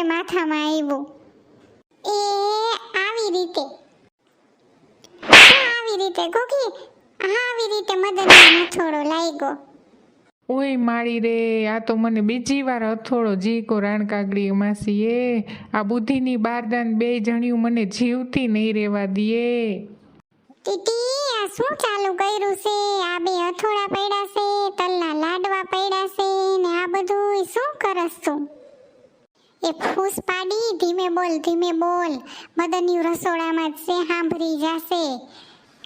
રીતે માથામાં આવ્યું એ આવી રીતે. આવી રીતે કોકી આવી રીતે મદનનો થોડો લાગ્યો ઓય માળી રે આ તો મને બીજી વાર હથોડો જીકો રાણકાગડી માસી એ. આ બુદ્ધિની બારદાન બે જણિયું મને જીવતી નહીં રહેવા દે ટીટી આ શું ચાલુ કર્યું છે? આ બે હથોડા પડ્યા છે તલના લાડવા પડ્યા છે ને આ બધું શું કરસ તું? એ ફૂસ પાડી, ધીમે બોલ ધીમે બોલ. મદનિયું રસોડામાં જ સાંભળી જશે.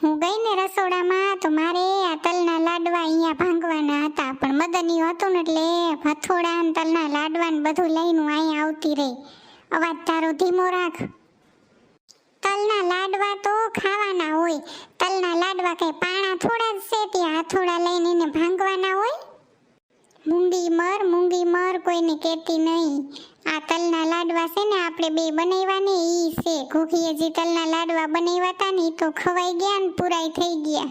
હું ગઈ ને રસોડામાં તો મારે આ તલના લાડવા અહીંયા ભાંગવાના હતા, પણ મદનિયું હતું ને એટલે હથોડા, તલના લાડવા ને બધું લઈને હું અહીંયા આવતી રહી. અવાજ તારો ધીમો રાખ. તલના લાડવા તો ખાવાના હોય, તલના લાડવા કઈ પાણા થોડા જ છે ત્યાં હથોડા લઈને એને ભાંગવાના હોય? મૂંગી મર મૂંગી મર, કોઈને કહેતી નહીં. આ તલના લાડવા છે ને આપણે બે બનાવ્યા ને ઈ છે. ઘોઘીએ જે તલના લાડવા બનાવ્યા હતા ને એ તો ખવાઈ ગયા ને પૂરાય થઈ ગયા.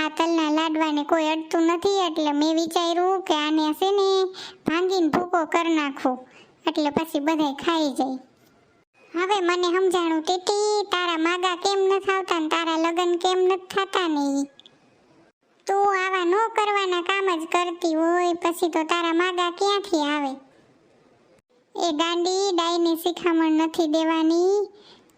આ તલના લાડવાને કોઈ અડતું નથી, એટલે મેં વિચાર્યું કે આને છે ને ભાંગીને ભૂકો કરી નાખો. એટલે પછી બધાય ખાઈ જાય. હવે મને સમજાણું, ટીટી, તારા માગા કેમ નથી આવતા ને તારા લગ્ન કેમ નથી થતા ને તું આવા ન કરવાના કામ જ કરતી હોય, પછી તો તારા માગા ક્યાંથી આવે? એ ગાંડી ડાયને શિખામણ નથી દેવાની.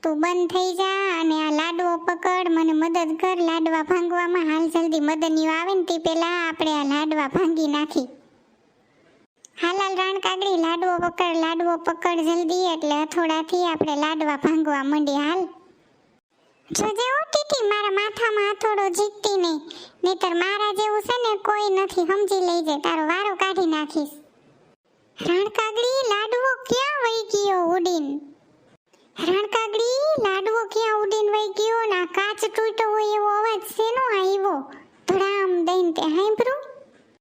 તું બંધ થઈ જા અને આ લાડવો પકડ, મને મદદ કર. લાડવા ભાંગવામાં હાલ જલ્દી મદનીઓ આવે ને તે પહેલા આપણે આ લાડવા ભાંગી નાખી. હાલાલ રાણ કાગડી, લાડવો પકડ લાડવો પકડ જલ્દી એટલે અથોડાથી આપણે લાડવા ભાંગવા માંડી હાલ. જોજે ટીટી મારા માથામાં હથોડો જીતતી નહીં. નહીતર મારા જેવું છે ને કોઈ નથી, સમજી લેજે. તારો વારો કાઢી નાખીશ. રાણ કાગડી લાડવો ક્યાં વહી ગયો ઉડીન? રણકાગડી લાડવો ક્યાં ઉડીન વહી ગયો? ના કાચ તૂટ્યો હોય એવો અવાજ શેનો આવ્યો? ધડામ દઈને તે હાંભરું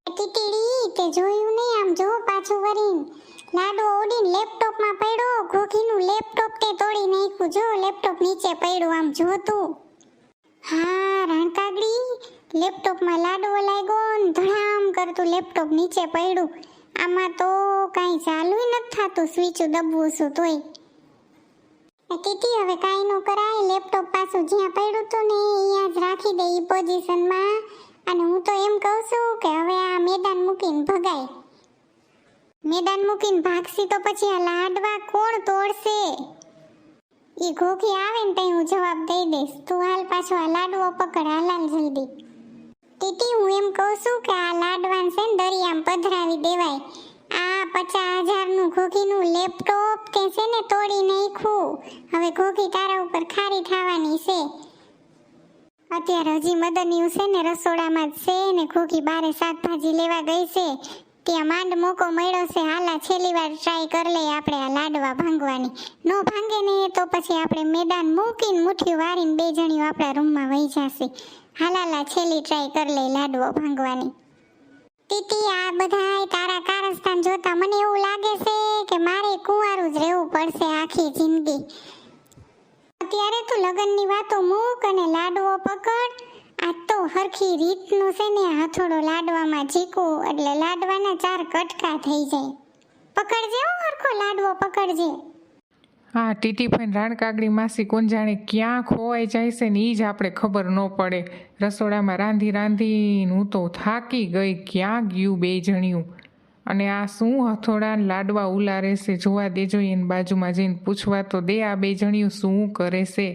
ટીટીડી તે જોયું નહીં, આમ જો પાછું વરીન લાડવો ઉડીન લેપટોપમાં પડ્યો, ઘોઘીનું લેપટોપ તે તોડી નાખ્યું. જો લેપટોપ નીચે પડ્યું, આમ જોતું. હા રાણકાગડી લેપટોપમાં લાડવો લાગ્યો ધડામ કરતું લેપટોપ નીચે પડ્યું. આમાં તો કાંઈ ચાલુય નથી થતું સ્વિચ દબવું છું તોય. એ ટીટી, હવે કાંઈ નો કરાય, લેપટોપ પાછું જ્યાં પડ્યું હતું ને અહીંયા જ રાખી દે ઈ પોઝિશનમાં. અને હું તો એમ કહું છું કે હવે આ મેદાન મૂકીને ભગાય. મેદાન મૂકીને ભાગશી તો પછી આ લાડવા કોણ તોડશે? એ ઘોઘી આવે ને તઈ હું જવાબ દઈ દઈશ. તું હાલ પાછો આ લાડવો પકડ હાલાલ જલ્દી. ટીટી હું એમ કહું છું કે આ લાડવાન છે ને દરિયામાં પધરાવી દેવાય. આ પચાસ હજારનું ઘોઘીનું લેપટોપ તે છે ને તોડી નાખ્યું. હવે ઘોઘી તારા ઉપર ખારી થવાની છે. અત્યારે હજી મદનિયું છે ને રસોડામાં જ છે ને ઘોઘી બારે શાકભાજી લેવા ગઈ છે. ત્યાં માંડ મોકો મળ્યો છે. હાલા છેલ્લી વાર ટ્રાય કરી લઈએ આપણે આ લાડવા ભાંગવાની. નો ભાંગે ને તો પછી આપણે મેદાન મૂકીને મુઠ્ઠીઓ વારીને બે જણીઓ આપણા રૂમમાં વહી જશે. હાલાલા છેલ્લી ટ્રાય કરી લઈ લાડવો ભાંગવાની. તીતી આ બધાય તારા કારસ્તાન જોતા મને એવું લાગે છે કે મારે કુંવારું જ રહેવું પડશે આખી જિંદગી. અત્યારે તો લગ્નની વાતો મૂક અને લાડવો પકડ. આ તો હરખી રીતનું છે ને હથોડો લાડવામાં જીકું એટલે લાડવાના ચાર કટકા થઈ જાય. પકડજે હરખો લાડવો, પકડજે. હા ટીટીફાઈન રાણકાગડી માસી કોણ જાણે ક્યાં ખોવાઈ જાય છે ને એ જ આપણે ખબર ન પડે. રસોડામાં રાંધી રાંધીને હું તો થાકી ગઈ, ક્યાં ગયું બે જણિયું? અને આ શું હથોડા લાડવા ઉલારે છે? જોવા દેજો એની બાજુમાં જઈને પૂછવા તો દે આ બે જણિયું શું કરે છે?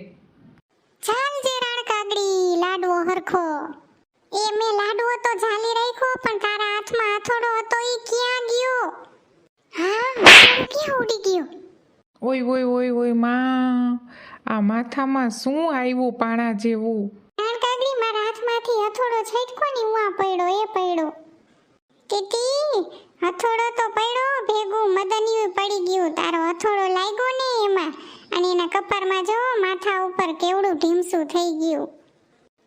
ચાલ જે રાણ કાગડી લાડવો હરખો. એ મેં લાડવો તો ઝાલી રાખ્યો પણ તારા હાથમાં હથોડો હતો ઈ ક્યાં ગયો હા હથોડો ક્યાં ઉડી ગયો ઓય ઓય ઓય ઓય, માં. આ માથામાં શું આવ્યું પાણા જેવું? રાણ કાગડી મારા હાથમાંથી હથોડો છટકો ને ઉવા પડ્યો, એ પડ્યો. ટીટી, હથોડો તો પડ્યો, ભેગું મદનિયું પડી ગયું. તારો હથોડો લાગ્યો ને એમાં. અને એના કપારમાં જો માથા ઉપર કેવડું ઢીમસું થઈ ગયું.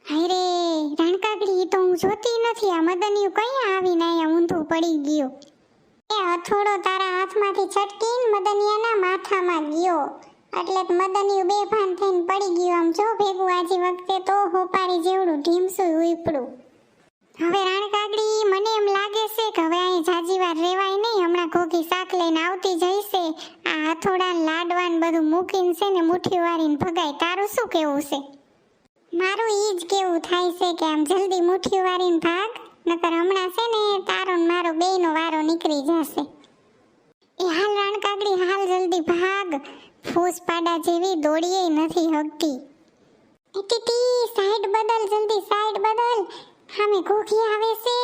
હાય રે તો હું જોતી નથી. આ મદનિયું કઈ આવીને અહીંયા ઊંધું પડી ગયું? એ હથોડો તારા હાથમાંથી છટકીને મદનિયાના માથામાં ગયો. એટલે મદનિયું બેભાન થઈને પડી ગયું આમ જો ભેગું આજી વખતે તો હોપારી જેવડું ઢીમસું ઉપડું. હવે રાણકાગડી મને એમ લાગે છે કે હવે અહીં જાજી વાર રેવાય નહીં, હમણાં ઘોઘી શાક લઈને આવતી જઈશે. આ હથોડા લાડવાન બધું મૂકીને છે ને મુઠ્ઠી વાળીને ભગાય. તારું શું કેવું છે? મારું ઈ જ કેવું થાય છે કે આમ જલ્દી મુઠ્ઠી વાળીને ભાગ, નકર હમણાં છે ને તારો મારો બેયનો વારો નીકળી જશે. એ હાલ હાલ જલ્દી ભાગ. ફૂસ પાડા જેવી દોડીએ નથી હગતી. ટીટી સાઈડ બદલ, જલ્દી સાઈડ બદલ. હામે ઘોઘી આવે છે.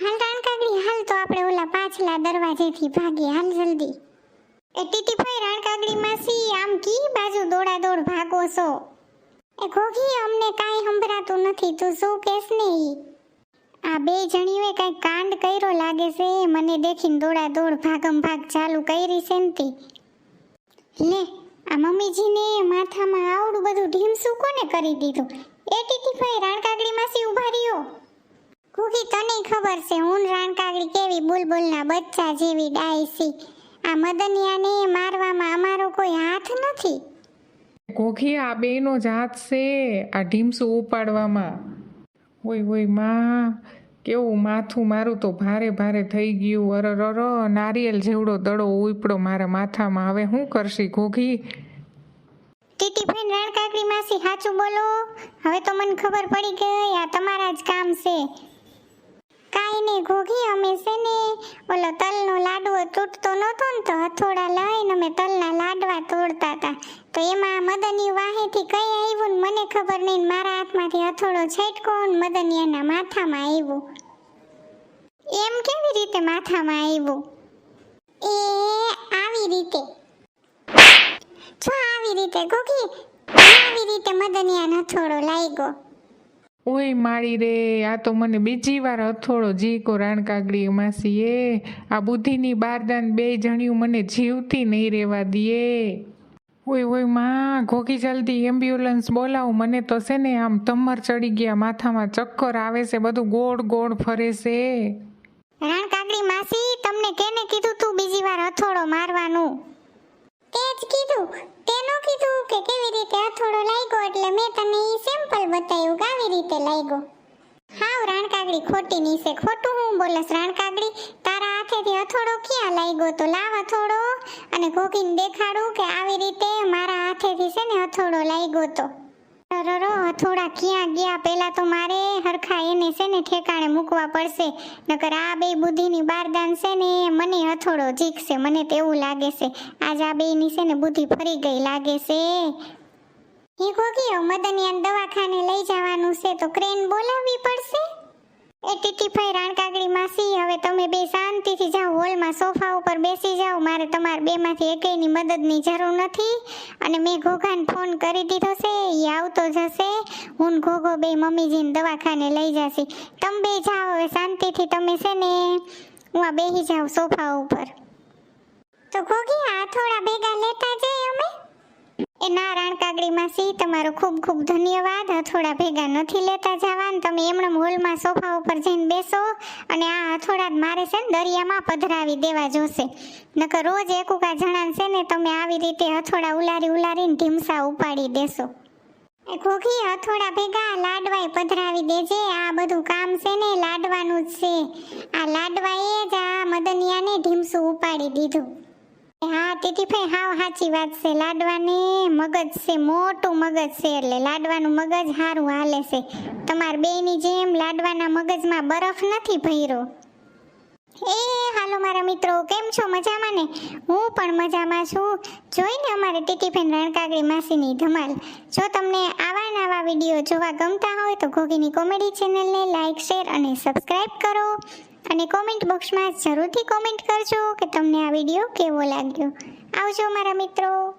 હાલ રાણકાગડી, હાલ તો આપણે ઓલા પાછલા દરવાજેથી ભાગીએ. હાલ જલ્દી. એ ટીટી ભાઈ રાણકાગડી માસી આમ કી બાજુ દોડા દોડ ભાગો છો? એ ઘોઘી અમને કાઈ સંભળાતું નથી, તું શું કેસ ને ઈ? આ બે જણીઓએ કાંઈ કાંડ કર્યો લાગે છે મને દેખીને દોડા દોડ ભાગમ ભાગ ચાલુ કરી છે ને લે, આ મમ્મીજીને માથામાં આવડું બધું ઢીમસું કોને કરી દીધું? એ ટીટીભાઈ રાણકાગડી માસી ઊભા રહ્યો. કુકી તને ખબર છે હું રાણકાગડી કેવી બુલબુલના બચ્ચા જેવી ડાયસી આ મદનિયાને મારવામાં અમારો કોઈ હાથ નથી. કોખી, આ બેનો જ હાથ છે આ ઢીમસું ઉપાડવામાં. ઓય ઓય, માં. કેવું માથું મારું તો ભારે ભારે થઈ ગયું. અરર અર નારિયેલ જેવડો દડો ઉપડો મારા માથામાં. હવે હું કરશી ઘોઘી? ટીટીભાઈ રાણકાગડી માસી, સાચું બોલો? હવે તો મને ખબર પડી ગઈ, આ તમારા જ કામ છે. કાંઈ નહીં ઘોઘી, અમે છે ને ઓલો તલનો લાડવો તૂટતો નહોતો ને તો હથોડા લઈને અમે તલના લાડવા તોડતા હતા. તો એમાં મદની વાહેથી કઈ આવ્યું ને મને ખબર નહીં મારા હાથમાંથી હથોડો છટકો ને મદનિયાના માથામાં આવ્યું એમ કેવી રીતે માથામાં આવ્યું એ આવી રીતે. જો આવી રીતે ઘોઘી આવી રીતે મદનિયા હથોડો લાગ્યો. ઓય માળી રે, આ તો મને બીજી વાર હથોડો જીકો રાણકાગડી માસી એ. આ બુદ્ધિની બારદાન બે જણિયું મને જીવતી નહીં રહેવા દે ઓય ઓયમાં, ઘોઘી જલ્દી એમ્બ્યુલન્સ બોલાવો, મને તો છે ને આમ તમર ચડી ગયા, માથામાં ચક્કર આવે છે, બધું ગોળ ગોળ ફરે છે. રાણકાગડી માસી, તમને કેને કીધું તું બીજી વાર હથોડો મારવાનું? તે જ કીધું કીધું કે કેવી રીતે અથોડો લાગ્યો એટલે મેં તને ઈ સેમ્પલ બતાવ્યું કે આવી રીતે લાગ્યો. હાવ રાણકાગડી ખોટી ની છે ખોટું હું બોલસ રાણકાગડી? તારા હાથેથી અથોડો ક્યાં લાગ્યો? તો લાવ અથોડો અને ઘોઘીને દેખાડું કે આવી રીતે મારા હાથેથી છે ને અથોડો લાગ્યો તો. અરરો હથોડા ક્યાં ગયા? પેલા તો મારે હરખા એને છે ને ઠેકાણે મૂકવા પડશે. નકર આ બે બુદ્ધિની બારદાન છે ને મને હથોડો જીકશે, મને તેવું લાગે છે. આજ આ બેની છે ને બુદ્ધિ ફરી ગઈ લાગે છે. હે ગોગીઓ મદનિયાન દવાખાને લઈ જવાનું છે, તો ક્રેન બોલાવવી પડશે? એ ટીટીભાઈ રાણકાગડી માસી, હવે તમે બે શાંતિથી જાઓ, હોલમાં સોફા ઉપર બેસી જાઓ, મારે તમારા બેમાંથી એકેયની મદદની જરૂર નથી. અને મેં ઘોઘાને ફોન કરી દીધો છે એ આવતો જશે. હું ઘોઘો બે મમ્મીજીને દવાખાને લઈ જશે. તમે બે જાઓ, હવે શાંતિથી તમે છે ને, હું આ બેસી જાઉં સોફા ઉપર. તો ઘોઘી આ થોડા ભેગા લેતા જઈએ અમે? એ ના રાણકાગડી માસી તમારો ખૂબ ખૂબ ધન્યવાદ. હથોડા ભેગા નથી લેતા જવા તમે એમણે હોલમાં સોફા ઉપર જઈને બેસો અને આ હથોડા મારે છે ને દરિયામાં પધરાવી દેવા જોશે. નકર રોજ એકુકા જણાવશે ને તમે આવી રીતે હથોડા ઉલારી ઉલારીને ઢીમસા ઉપાડી દેશો. ઘોઘી હથોડા ભેગા લાડવાય પધરાવી દેજે. આ બધું કામ છે ને લાડવાનું જ છે. આ લાડવાએ જ આ મદનિયાને ઢીમસું ઉપાડી દીધું. હા ટીટીભાઈ હાવ સાચી વાત છે. લાડવાને મગજ છે, મોટું મગજ છે એટલે લાડવાનું મગજ સારું હાલે છે. તમાર બેની જેમ લાડવાના મગજમાં બરફ નથી ભર્યો. એ હાલો મારા મિત્રો, કેમ છો? મજામાં ને? હું પણ મજામાં છું. જોઈને અમારે ટીટીફેન રણકાગડી માસીની ધમાલ. જો તમને આવા નવા વીડિયો જોવા ગમતા હોય તો ઘોઘીની કોમેડી ચેનલને લાઈક, શેર અને સબસ્ક્રાઈબ કરો. અને કોમેન્ટ બોક્સમાં જરૂરથી કોમેન્ટ કરજો કે તમને આ વીડિયો કેવો લાગ્યો. આવજો મારા મિત્રો.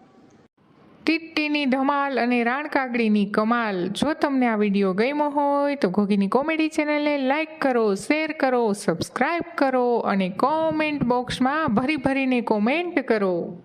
ટીટીની ધમાલ અને રાણકાગડીની કમાલ. જો તમને આ વીડિયો ગમ્યો હોય તો ઘોઘીની કોમેડી ચેનલને લાઈક કરો શેર કરો સબસ્ક્રાઈબ કરો અને કોમેન્ટ બોક્સમાં ભરી ભરીને કોમેન્ટ કરો.